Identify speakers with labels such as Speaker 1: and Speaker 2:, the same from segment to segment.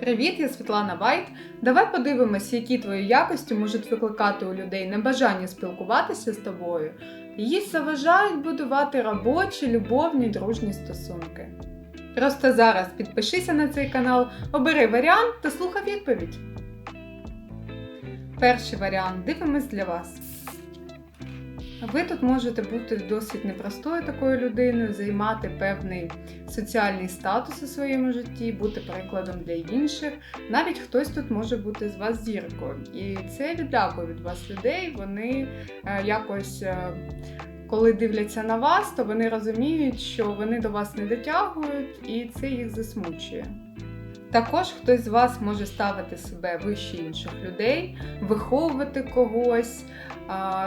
Speaker 1: Привіт, я Світлана Вайт. Давай подивимось, які твої якості можуть викликати у людей небажання спілкуватися з тобою. Їй заважають будувати робочі, любовні, дружні стосунки. Просто зараз підпишися на цей канал, обери варіант та слухай відповідь. Перший варіант дивимось для вас. Ви тут можете бути досить непростою такою людиною, займати певний соціальний статус у своєму житті, бути прикладом для інших. Навіть хтось тут може бути з вас зіркою. І це відлякує від вас людей. Вони е, якось. е, Коли дивляться на вас, то вони розуміють, що вони до вас не дотягують, і це їх засмучує. Також хтось з вас може ставити себе вище інших людей, виховувати когось,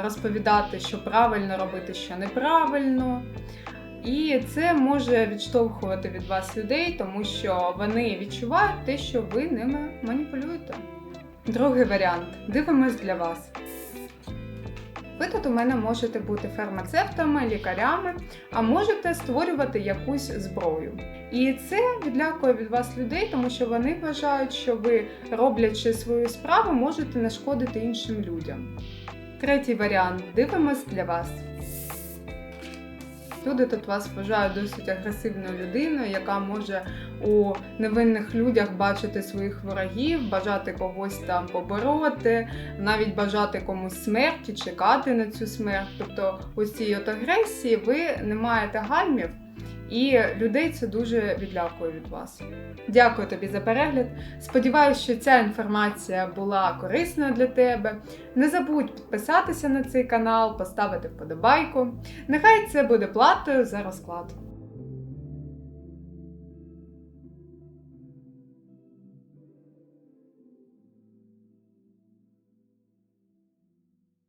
Speaker 1: розповідати, що правильно робити, що неправильно. І це може відштовхувати від вас людей, тому що вони відчувають те, що ви ними маніпулюєте. Другий варіант. Дивимось для вас. Тут у мене можете бути фармацевтами, лікарями, а можете створювати якусь зброю. І це відлякує від вас людей, тому що вони вважають, що ви, роблячи свою справу, можете нашкодити іншим людям. Третій варіант дивимось для вас. Люди тут вас вважають досить агресивною людиною, яка може у невинних людях бачити своїх ворогів, бажати когось там побороти, навіть бажати комусь смерті, чекати на цю смерть. Тобто, у цій от агресії ви не маєте гальмів, і людей це дуже відлякує від вас. Дякую тобі за перегляд. Сподіваюсь, що ця інформація була корисною для тебе. Не забудь підписатися на цей канал, поставити вподобайку. Нехай це буде платою за розклад.